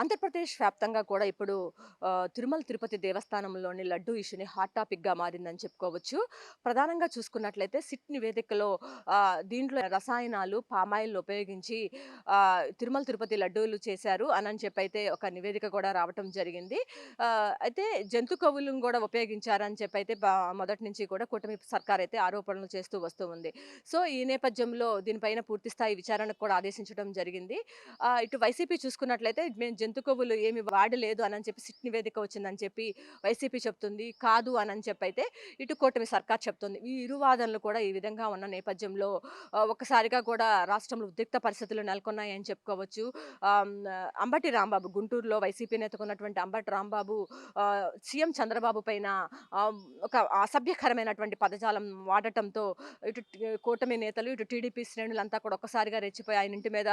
Andhra Pradesh వ్యాప్తంగా కూడా ఇప్పుడు తిరుమల తిరుపతి దేవస్థానంలోని లడ్డు ఇష్యూని హాట్ టాపిక్గా మారిందని చెప్పుకోవచ్చు. ప్రధానంగా చూసుకున్నట్లయితే సిట్ నివేదికలో దీంట్లో రసాయనాలు పామాయిల్ ఉపయోగించి తిరుమల తిరుపతి లడ్డూలు చేశారు అని చెప్పి అయితే ఒక నివేదిక కూడా రావటం జరిగింది. అయితే జంతు కవులను కూడా ఉపయోగించారని చెప్పి అయితే మొదటి నుంచి కూడా కూటమి సర్కార్ అయితే ఆరోపణలు చేస్తూ వస్తూ ఉంది. సో ఈ నేపథ్యంలో దీనిపైన పూర్తిస్థాయి విచారణకు కూడా ఆదేశించడం జరిగింది. ఇటు వైసీపీ చూసుకున్నట్లయితే మేము జంతు కొవ్వులు ఏమి వాడలేదు అని చెప్పి సిట్ నివేదిక వచ్చిందని చెప్పి వైసీపీ చెప్తుంది. కాదు అని చెప్పి అయితే ఇటు కూటమి సర్కార్ చెప్తుంది. ఈ ఇరు వాదనలు కూడా ఈ విధంగా ఉన్న నేపథ్యంలో ఒకసారిగా ఒక్కసారిగా కూడా రాష్ట్రంలో ఉద్రిక్త పరిస్థితులు నెలకొన్నాయని చెప్పుకోవచ్చు. అంబటి రాంబాబు గుంటూరులో వైసీపీ నేతకున్నటువంటి అంబటి రాంబాబు సీఎం చంద్రబాబు పైన ఒక అసభ్యకరమైనటువంటి పదజాలం వాడటంతో ఇటు కూటమి నేతలు ఇటు టీడీపీ శ్రేణులంతా కూడా ఒక్కసారిగా రెచ్చిపోయి ఆయన ఇంటి మీద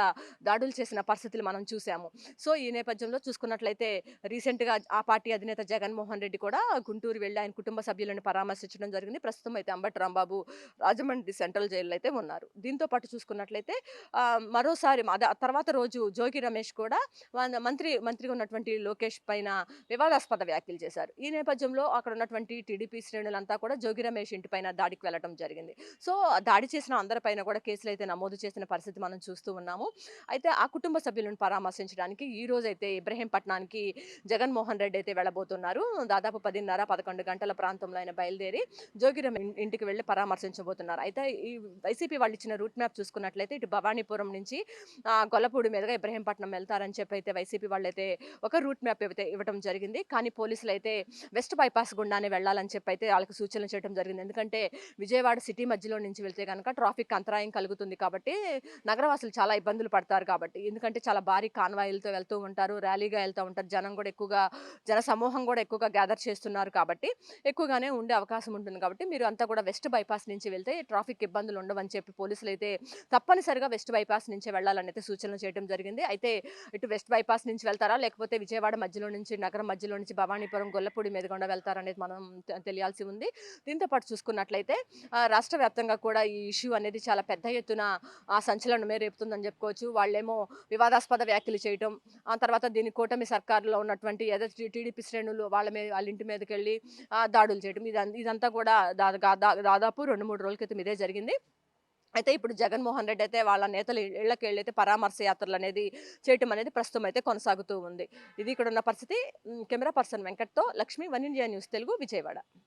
దాడులు చేసిన పరిస్థితులు మనం చూసాము. సో ఈ నేపథ్యంలో చూసుకున్నట్లయితే రీసెంట్గా ఆ పార్టీ అధినేత జగన్మోహన్ రెడ్డి కూడా గుంటూరు వెళ్ళి ఆయన కుటుంబ సభ్యులను పరామర్శించడం జరిగింది. ప్రస్తుతం అయితే అంబటి రాంబాబు రాజమండ్రి సెంట్రల్ జైల్లో అయితే ఉన్నారు. దీంతో పాటు చూసుకున్నట్లయితే మరోసారి తర్వాత రోజు జోగి రమేష్ కూడా మంత్రి మంత్రిగా ఉన్నటువంటి లోకేష్ పైన వివాదాస్పద వ్యాఖ్యలు చేశారు. ఈ నేపథ్యంలో అక్కడ ఉన్నటువంటి టీడీపీ శ్రేణులంతా కూడా జోగి రమేష్ ఇంటి పైన దాడికి వెళ్ళడం జరిగింది. సో దాడి చేసిన అందరిపైన కూడా కేసులు అయితే నమోదు చేసిన పరిస్థితి మనం చూస్తూ ఉన్నాము. అయితే ఆ కుటుంబ సభ్యులను పరామర్శించడానికి ఈ రోజు అయితే ఇబ్రహీంపట్నానికి జగన్మోహన్ రెడ్డి అయితే వెళ్ళబోతున్నారు. దాదాపు పదిన్నర పదకొండు గంటల ప్రాంతంలో ఆయన బయలుదేరి జోగిరం ఇంటికి వెళ్ళి పరామర్శించబోతున్నారు. అయితే ఈ వైసీపీ వాళ్ళు ఇచ్చిన రూట్ మ్యాప్ చూసుకున్నట్లయితే ఇటు భవానీపురం నుంచి గొల్లపూడి మీదుగా ఇబ్రహీంపట్నం వెళ్తారని చెప్పి అయితే వైసీపీ వాళ్ళు అయితే ఒక రూట్ మ్యాప్ అయితే ఇవ్వడం జరిగింది. కానీ పోలీసులు అయితే వెస్ట్ బైపాస్ గుండానే వెళ్ళాలని చెప్పి అయితే వాళ్ళకి సూచనలు చేయడం జరిగింది. ఎందుకంటే విజయవాడ సిటీ మధ్యలో నుంచి వెళ్తే కనుక ట్రాఫిక్ అంతరాయం కలుగుతుంది కాబట్టి నగరవాసులు చాలా ఇబ్బందులు పడతారు కాబట్టి. ఎందుకంటే చాలా భారీ కాన్వాయిలతో వెళ్తూ ఉంటారు. ర్యాలీగా వెళ్తూ ఉంటారు. జనం కూడా ఎక్కువగా జన సమూహం కూడా ఎక్కువగా గ్యాదర్ చేస్తున్నారు కాబట్టి ఎక్కువగానే ఉండే అవకాశం ఉంటుంది కాబట్టి మీరు అంతా కూడా వెస్ట్ బైపాస్ నుంచి వెళ్తే ట్రాఫిక్ ఇబ్బందులు ఉండవని చెప్పి పోలీసులు అయితే తప్పనిసరిగా వెస్ట్ బైపాస్ నుంచి వెళ్ళాలని అయితే సూచనలు చేయడం జరిగింది. అయితే ఇటు వెస్ట్ బైపాస్ నుంచి వెళ్తారా? లేకపోతే విజయవాడ మధ్యలో నుంచి నగరం మధ్యలో నుంచి భవానీపురం గొల్లపూడి మీద వెళ్తారనేది మనం తెలియాల్సి ఉంది. దీంతో పాటు చూసుకున్నట్లయితే ఆ, రాష్ట్ర వ్యాప్తంగా కూడా ఈ ఇష్యూ అనేది చాలా పెద్ద ఎత్తున ఆ సంచలనమే రేపుతుందని చెప్పుకోవచ్చు. వాళ్ళేమో వివాదాస్పద వ్యాఖ్యలు చేయటం తర్వాత దీని కూటమి సర్కారులో ఉన్నటువంటి ఏదో టీడీపీ శ్రేణులు వాళ్ళ మీద వాళ్ళ ఇంటి మీదకి వెళ్ళి దాడులు చేయడం ఇదంతా ఇదంతా కూడా దాదా- దా- దాదాపు రెండు మూడు రోజుల క్రితం ఇదే జరిగింది. అయితే ఇప్పుడు జగన్మోహన్ రెడ్డి అయితే వాళ్ళ నేతలు ఇళ్ళకి వెళ్ళైతే పరామర్శ యాత్రలు అనేది చేయటం అనేది ప్రస్తుతం అయితే కొనసాగుతూ ఉంది. ఇది ఇక్కడ ఉన్న పరిస్థితి camera person వెంకట్తో Lakshmi One India news Telugu Vijayawada.